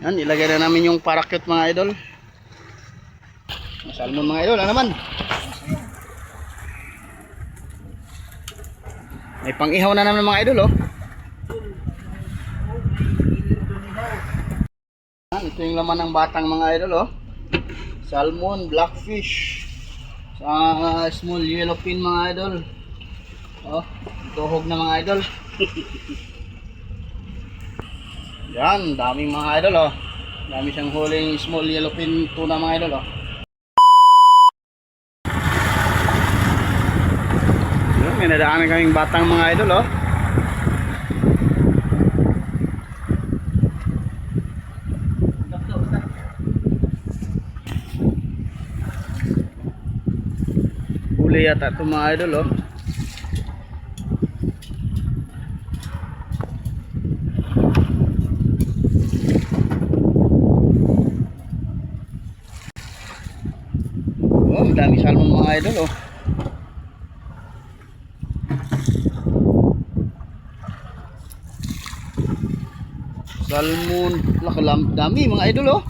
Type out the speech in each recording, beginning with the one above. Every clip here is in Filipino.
Yan, ilagay na namin yung parakyut mga idol. Salmon mga idol, ano naman? May pang-ihaw na naman mga idol, oh. Yan, ito yung laman ng batang mga idol, oh. Salmon, blackfish, sa small yellowfin mga idol. Oh, tuhog na mga idol. Yan, daming mga idol oh. Dami siyang huling small yellowfin tuna mga idol oh. Yan, may nadaanan kaming batang mga idol oh. Huli yata ito mga idol oh. Oh, ang dami salmon mga idol oh. Salmon, lakalam, dami mga idol oh.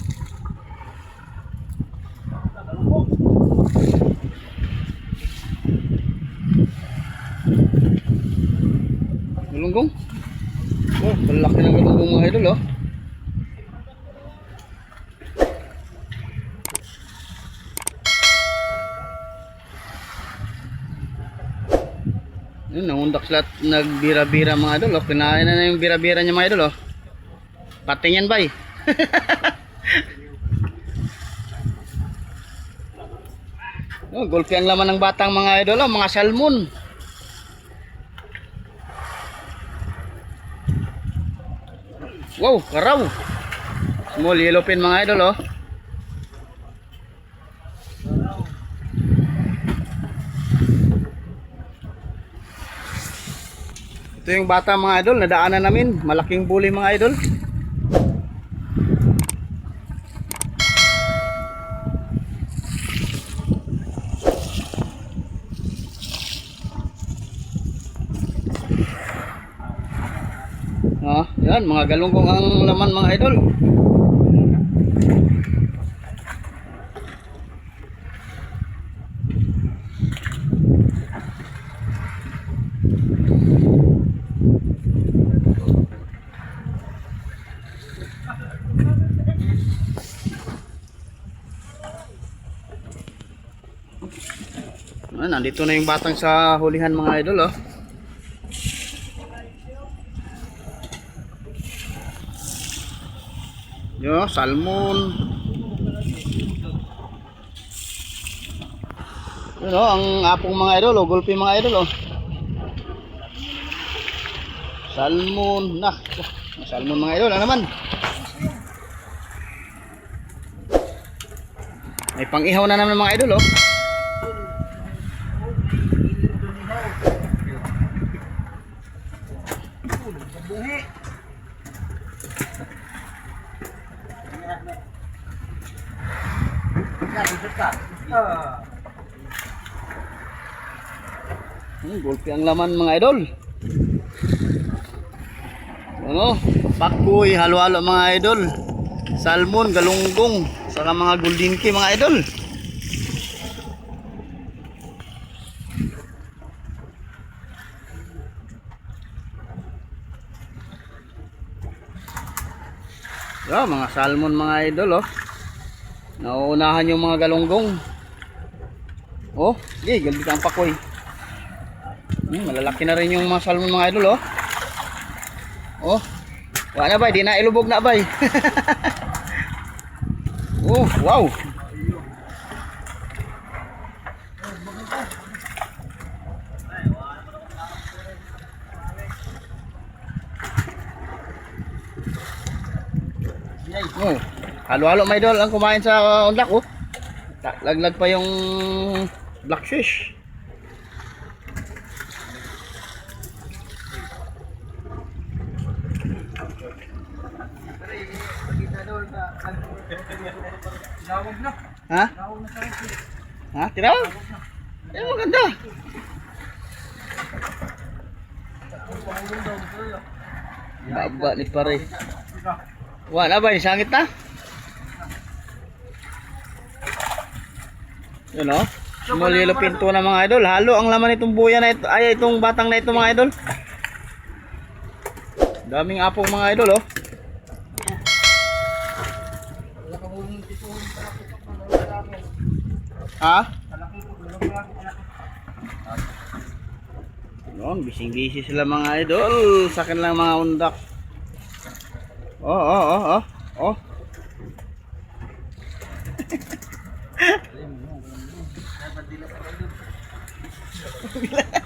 Galunggong. Oh, malaki ng galunggong mga idol oh. Yun, nangundak sila at nagbira-bira mga idol. Oh. Kinain na na yung bira-bira niya mga idol. Oh. Pati yan bay. oh, gulpi ang laman ng batang mga idol. Oh. Mga salmon. Wow, karaw. Small yellowfin mga idol. Oh. Ito yung bata mga idol, nadaanan namin. Malaking bully mga idol. Ah, yan, mga galunggong ang laman mga idol. Nandito na yung batang sa hulihan mga idol oh. Yo, salmon. Yun oh, ang apong mga idol, oh, gulpi mga idol oh. Salmon, nah. Salmon mga idol, ano naman? May pang-ihaw na naman mga idol oh. Gulpi ang laman mga idol. Ano? Pakoy, halo-halo mga idol. Salmon, galunggong, saka mga golden key mga idol. Yeah, mga salmon mga idol oh. Nauunahan yung mga galunggong. Oh, di, galbi ang pakoy. Hmm, malalaki na rin yung mga salmon mga idol, oh. Oh. Wala na ba? Di na ilubog na ba? oh, wow. Oh, halo-halo may idol ang kumain sa uh, undak, oh. Laglag pa yung blackfish. Ha? Ha? Tira? Eh, maganda. Baba ni pare. Wala ba sangit na? Yun o. Small yellow pinto na mga idol. Halo ang laman itong buya na ito. Ay, itong batang na ito mga idol. Daming apong mga idol oh. Ha? Noon, bising-busy sila mga idol sa kanilang mga undak. Oh, oh, oh, oh. Oh.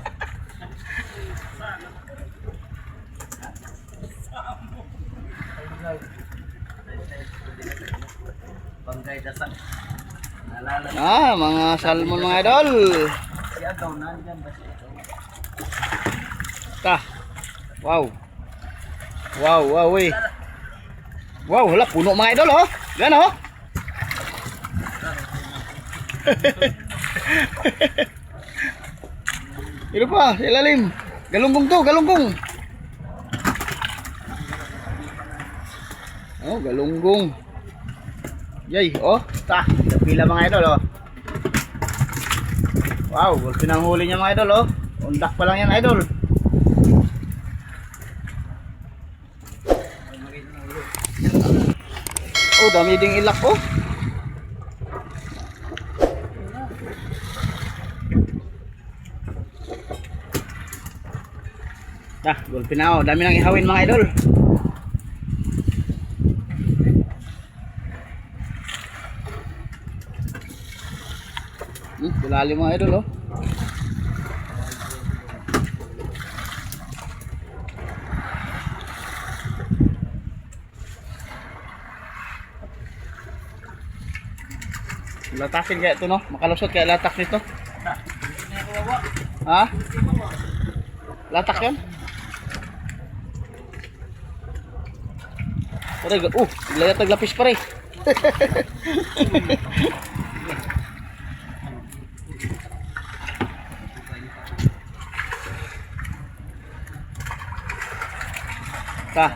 Nalala. Ah, mga salmon mga idol. Siya daw nandyan ba siya? Ta. Wow. Wow, wow, eh. Wow, hala, puno mga idol, oh. Gan, oh. Ito pa, ilalim. Galunggong to, galunggong. Oh, galunggong. Yay, oh. Ta, pila mga idol, oh. Wow, gulpin ang huli niya mga idol, oh. Undak pa lang yan, idol. Oh, dami ding ilak oh. Dah, gulpin na oh. Dami nang ihawin mga idol. Hmm, dalalim mga idol oh. Latakin kaya ito no? Makalusot kaya latak nito? Ha? Latak yan? Uh, layat naglapis pare. Ta. 干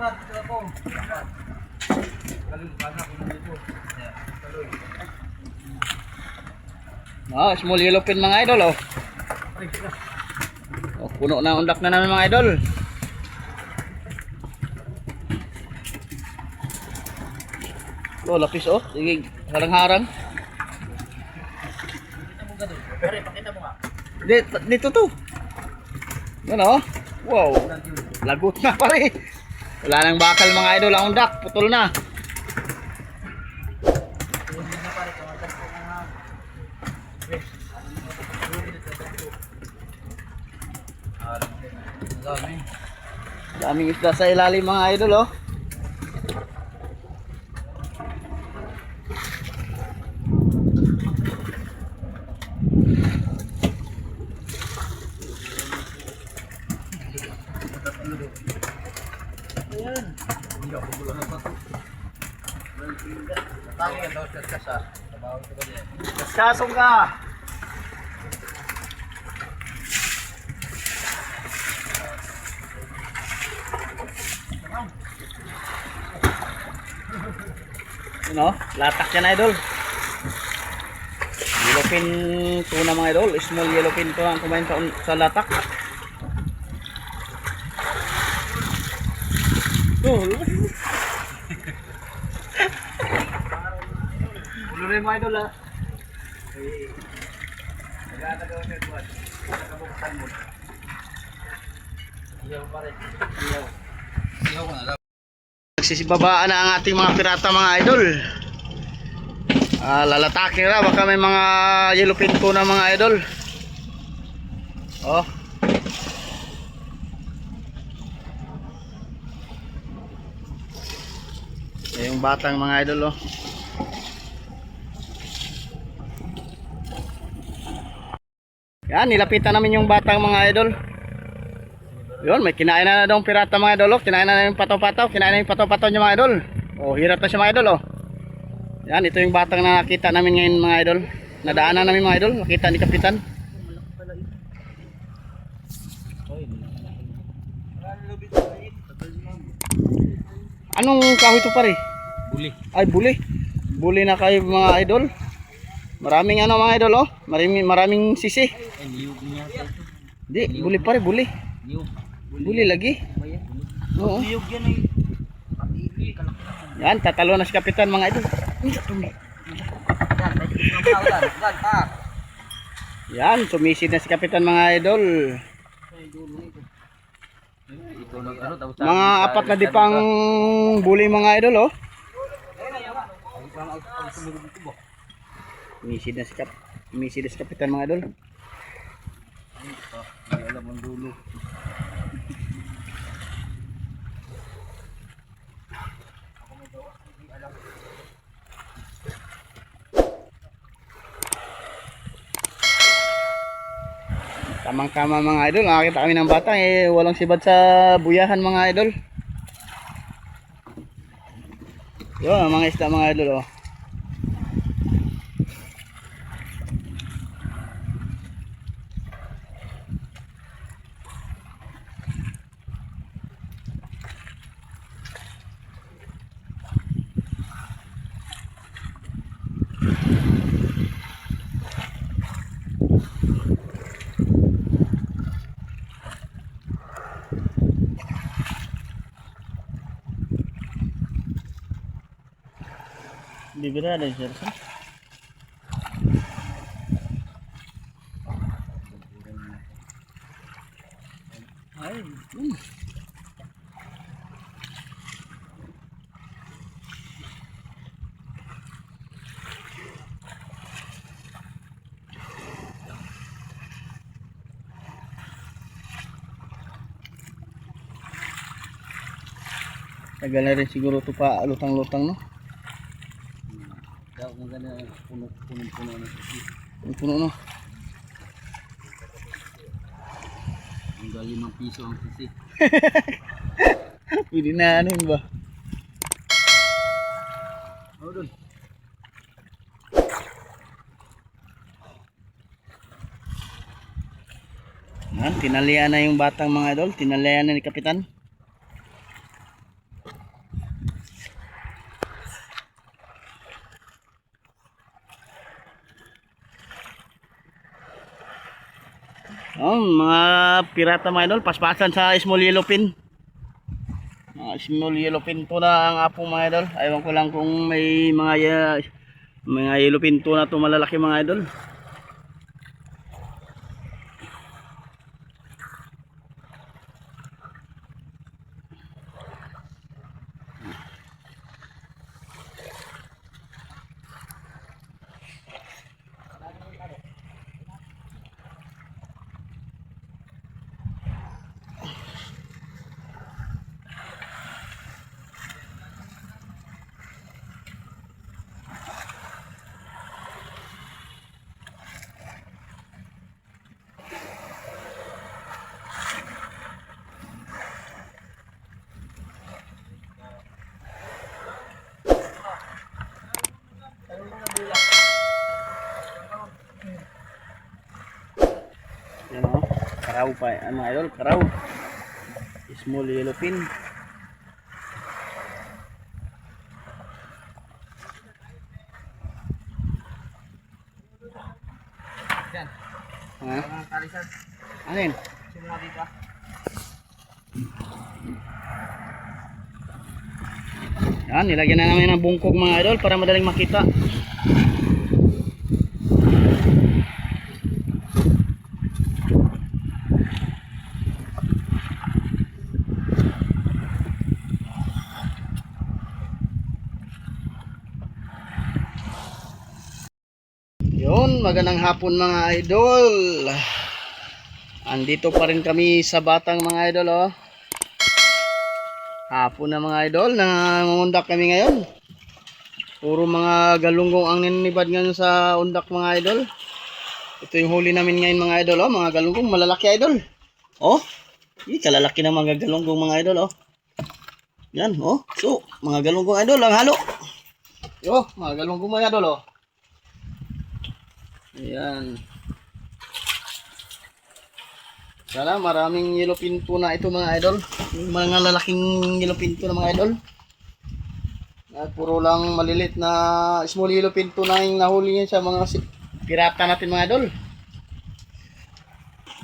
tayo itong ka dito ako. Ah, small yellow pin mga idol oh. Oh, puno na undak na namin mga idol. Oh, lapis oh. Sige, harang-harang. Pare, pakita mo nga. Dito, dito to. Yan oh. Wow. Lagot na pare. Wala nang bakal mga idol ang undak. Putol na. Dami. Daming isda sa ilalim mga idol oh. Tangi ka daw sa kasa. Trabaho ko ba diyan? Kasasong ka. Ano? Latak yan idol. Yellowfin tuna mga idol. Small yellowfin tuna ang kumain sa, sa latak. Oh, Rin mga idol ah. Nagkakagawa ng buwan. Nakabuksan mo. Iyaw pare. Iyaw. Iyaw ko na. Nagsisibabaan na ang ating mga pirata mga idol. Ah, lalatakin na baka may mga yellowfin tuna mga idol. Oh. Yan yung batang mga idol oh. Yan, nilapitan namin yung batang mga idol. Yun, may kinain na na daw pirata mga idol oh. Kinain na na yung pataw-pataw, kinain na yung pataw-pataw niya mga idol. Oh, hirap na siya mga idol oh. Yan, ito yung batang na nakita namin ngayon mga idol. Nadaanan namin mga idol, nakita ni Kapitan. Anong kahoy to pare? Buli. Ay, buli. Buli na kayo mga idol. Maraming ano mga idol oh. Maraming, maraming sisi. Di, buli pare, buli. Buli lagi. Oo. Yan tatalo na si Kapitan mga idol. Yan, sumisid na si Kapitan mga idol. Mga apat na dipang buli mga idol oh. Sumisid na si Kap. Sumisid na si Kapitan mga idol. Hindi alam ang dulo. Tamang-tama mga idol. Nakakita kami ng bata eh walang sibad sa buyahan mga idol. Ang mga isda mga idol oh. Sir. Ay, yun. Tagal na rin siguro ito pa lutang-lutang no? Puno, puno, puno na. Ang puno no? Ang galing ng piso ang sisi. Pwede na ano yun ba? Ano dun? Yan, tinalian na yung batang mga idol. Tinalian na ni Kapitan. Oh, mga pirata mga idol, paspasan sa small yellow pin. Mga small yellow pin to na ang apong mga idol. Aywan ko lang kung may mga uh, mga yellow pin to na to malalaki mga idol. Yan o. Karaw pa. Ano mga idol? Karaw. Small yellow pin. Yan. Ha? Ano yun? Sino dito? Yan, nilagyan na namin ng bungkog mga idol para madaling makita. Yun, magandang hapon mga idol. Andito pa rin kami sa batang mga idol oh. Hapon na mga idol, nangundak kami ngayon. Puro mga galunggong ang ninibad ngayon sa undak mga idol. Ito yung huli namin ngayon mga idol oh, mga galunggong malalaki idol. Oh, Ih, kalalaki ng mga galunggong mga idol oh. Yan oh, so mga galunggong idol ang halo. Yo, mga galunggong mga idol oh. Ayan. Sana maraming yellow pinto na ito mga idol. Mga lalaking yellow pinto na mga idol. At puro lang malilit na small yellow pinto na yung nahuli niya sa mga pirata natin mga idol.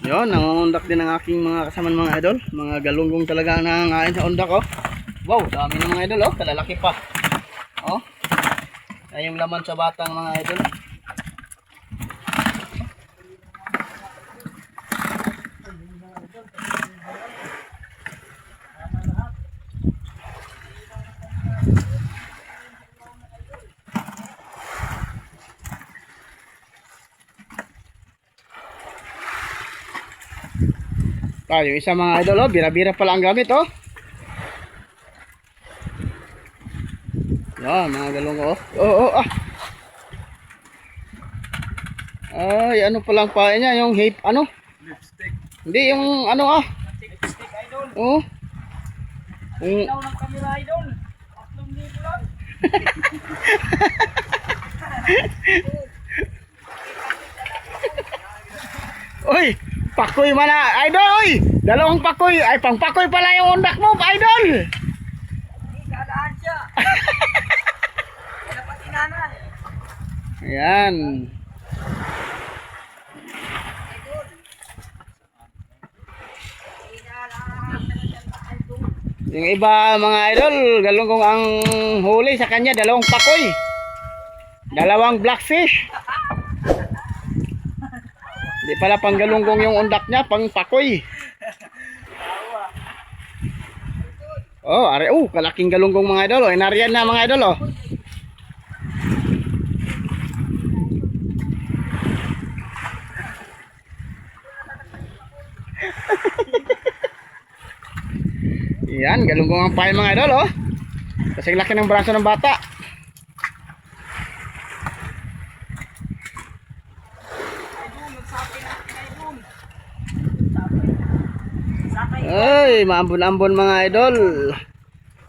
Yun, nangungundak din ang aking mga kasaman mga idol. Mga galunggong talaga ang nangangain sa undak oh. Wow, dami ng mga idol oh. Kalalaki pa. Oh. Ay laman sa batang mga idol. Tayo, isa mga idol, oh, bira-bira pala ang gamit, oh. Yan, mga galong, oh. Oh, oh, ah. Ay, ano palang pain niya, yung hip, ano? Lipstick. Hindi, yung ano, ah. Lipstick idol. Oh. Yung, Ikaw ng camera idol. Tatlong libo lang. Uy, pakoy man na, idol, uy. Dalawang pakoy, ay pang pakoy pala yung undak mo, idol. Hindi, kalaan siya. Wala pa tinanay. Ayan. Yung iba mga idol, galunggong ang huli sa kanya, dalawang pakoy. Dalawang blackfish. Hindi pala pang galunggong yung undak niya, pang pakoy. Oh, are, oh, kalaking galunggong mga idol. Oh, inariyan na mga idol, oh. Yan, galunggong ang pain mga idol, oh. Kasi laki ng braso ng bata. Ay, maambon-ambon mga idol.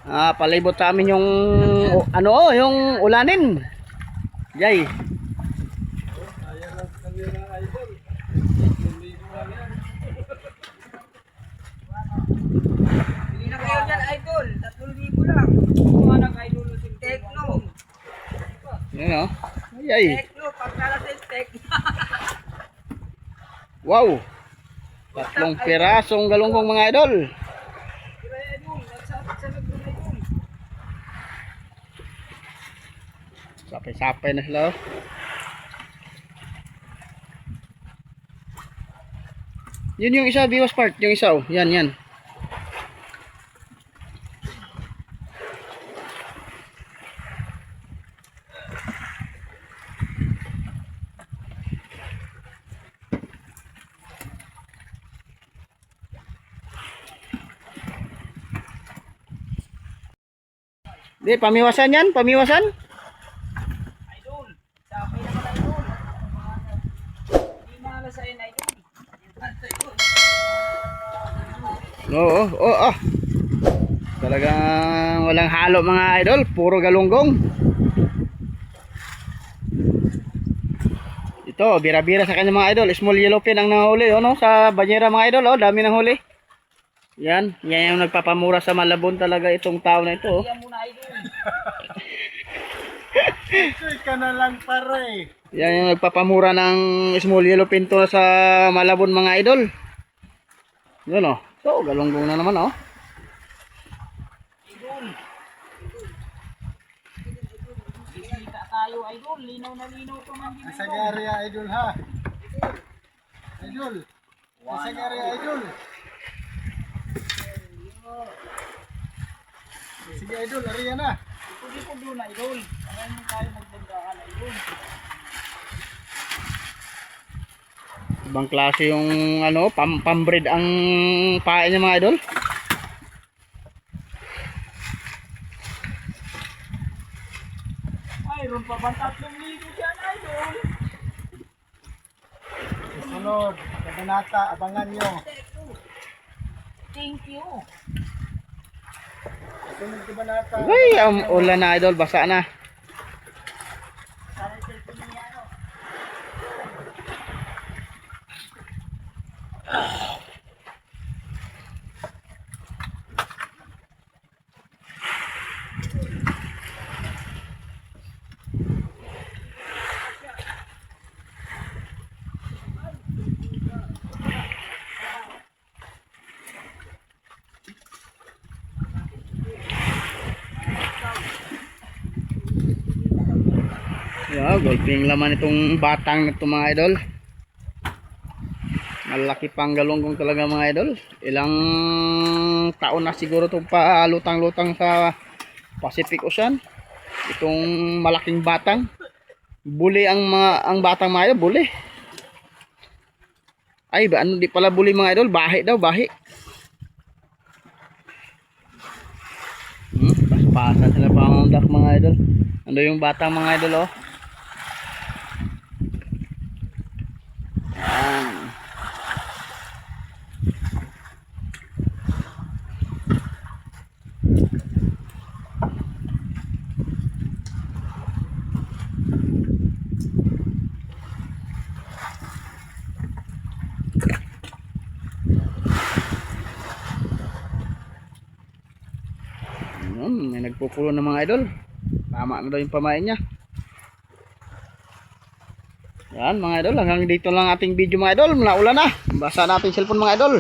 Ah, palibot sa amin yung o- ano, oh, yung ulanin. Jay. Hindi na kayo dyan idol. Tatlong libo lang. Mga nag-idol si Tekno. Yan oh. Ay, ay. Wow. Tatlong pirasong galunggong mga idol. Sapay-sapay na sila. oh. Yun yung isa, Biwas Park. Yung isa, oh. Yan, yan. Di, pamiwasan yan, pamiwasan. Idol, sapay naman idol. Hindi mahala sa yun idol. Idol. Oo, oo, oh, Talagang walang halo mga idol, puro galunggong. Ito, bira-bira sa kanya mga idol, small yellow pin ang nahuli, ano, sa banyera mga idol, oh, dami nang huli. Yan, yan yung nagpapamura sa Malabon talaga itong tao na ito, oh. Idol. ka na lang pare. Yan yung nagpapamura ng small yellow pinto sa Malabon mga idol. Yun oh. So, galunggong na naman oh. Kita tayo idol. Linaw na linaw to man din Sa idol. area idol ha. Idol. Sa area idol. Sige idol, area na. Hindi ko doon idol. Ayaw mo tayo magdagdagan idol. Ibang klase yung ano, pam pambreed ang pae niya mga idol. Mayroon pa bang tatlong ligo dyan, idol? Susunod, kabanata, abangan nyo. Thank you. Ay, ang ulan na idol, basa na. Yeah, golping laman itong batang na ito mga idol. Malaki pang galunggong talaga mga idol. Ilang taon na siguro itong palutang-lutang sa Pacific Ocean. Itong malaking batang. Buli ang mga ang batang mga idol, buli. Ay, ba, ano di pala buli mga idol, bahi daw, bahi. Hmm, pas-pasan sila pangundak mga idol. Ano yung batang mga idol oh? Yan. Yun, nagpupulo ng mga idol. Tama na daw yung pamain niya. Yan mga idol, hanggang dito lang ating video mga idol. Naulan na. Basa natin cellphone mga idol.